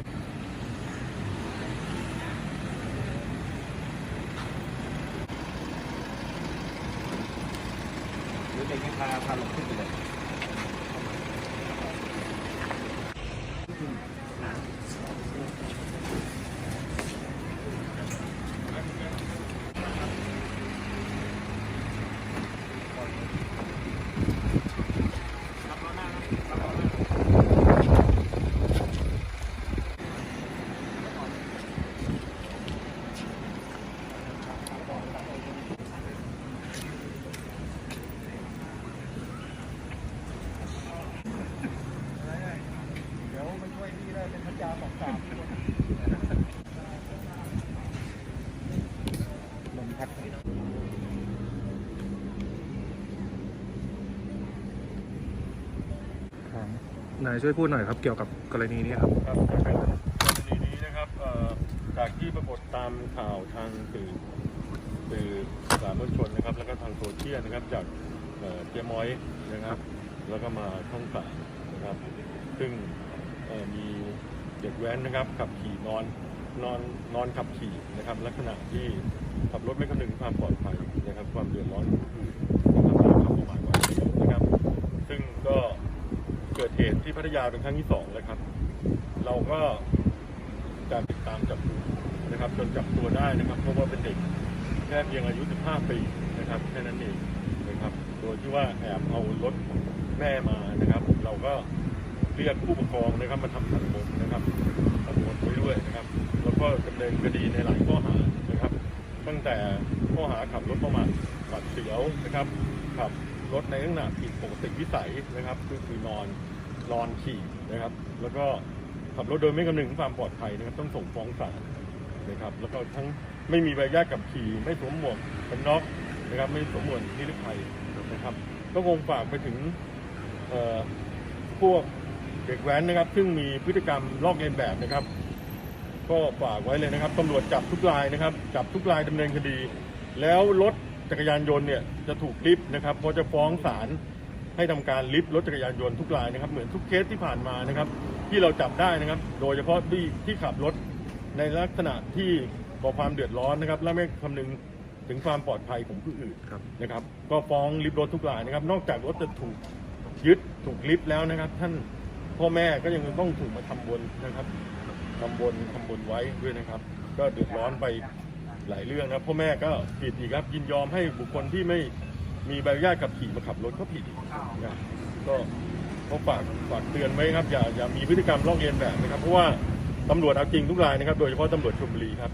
เดี๋ยวเด็กให้พาพาลงขึ้นไปเลย ยาสองสามลมพัดนายช่วยพูดหน่อยครับเกี่ยวกับกรณีนี้ครับ ครับกรณีนี้นะครับจากที่ปรากฏตามข่าวทางสื่อสื่อสาธารณชนนะครับ แล้วก็ทางโซเชียลนะครับ จากเจม้อยนะครับ แล้วก็มาช่องสามนะครับ ซึ่งมี เด็กแว้นนะครับขับขี่นอนนอนนอนขับขี่นะครับ ลักษณะที่ขับรถไม่คำนึงถึงความปลอดภัยนะครับ ความเดือดร้อนของผู้อื่นนะครับแล้วขับประมาทหวาดเสียวนะครับ ซึ่งก็เกิดเหตุที่พัทยาเป็นครั้งที่สองแล้วครับ เราก็จะติดตามจับกุมนะครับจนจับตัวได้นะครับ เพราะว่าเป็นเด็กแค่เพียงอายุ 15 ปีนะครับแค่นั้นเองนะครับ โดยที่ว่าแอบเอารถแม่มานะครับ เราก็ เรียกผู้ปกครองนะครับมาทำสันบนนะครับสันบนไว้ด้วยนะครับ แล้วก็ดำเนินคดีในหลายข้อหานะครับ ตั้งแต่ข้อหาขับรถประมาทหวาดเสียวนะครับขับรถในลักษณะผิดปกติวิสัยนะครับคือคือนอนนอนขี่นะครับ แล้วก็ขับรถโดยไม่คำนึงถึงความปลอดภัยนะครับ ต้องส่งฟ้องศาลนะครับ แล้วก็ทั้งไม่มีใบอนุญาตขับขี่ไม่สวมหมวกกันน็อกนะครับ ไม่สวมหมวกนิรภัยนะครับ ก็คงฝากไปถึงเอ่อพวก เด็กแว้นนะครับ ซึ่งมีพฤติกรรมลอกเลียนแบบนะครับ ก็ฝากไว้เลยนะครับตำรวจจับทุกรายนะครับ จับทุกรายดำเนินคดี แล้วรถจักรยานยนต์เนี่ยจะถูกลิฟต์นะครับเพราะจะฟ้องศาลให้ทำการลิฟต์รถจักรยานยนต์ทุกรายนะครับ เหมือนทุกเคสที่ผ่านมานะครับ ที่เราจับได้นะครับ โดยเฉพาะที่ที่ขับรถในลักษณะที่ก่อความเดือดร้อนนะครับ และไม่คำนึงถึงความปลอดภัยของผู้อื่นครับนะครับ ก็ฟ้องลิฟต์รถทุกรายนะครับ นอกจากรถจะถูกยึดถูกลิฟต์แล้วนะครับ ท่าน พ่อแม่ก็ยังต้องถูกมาทำบนนะครับทำบนทำบนไว้ด้วยนะครับ ก็เดือดร้อนไปหลายเรื่องนะพ่อแม่ก็ผิดอีกครับ ยินยอมให้บุคคลที่ไม่มีใบอนุญาตขับขี่มาขับรถก็ผิดนะก็ก็ฝากฝากเตือนไว้ครับ อย่าอย่ามีพฤติกรรมลอกเลียนแบบนะครับ เพราะว่าตำรวจเอาจริงทุกรายนะครับ โดยเฉพาะตำรวจชลบุรีครับ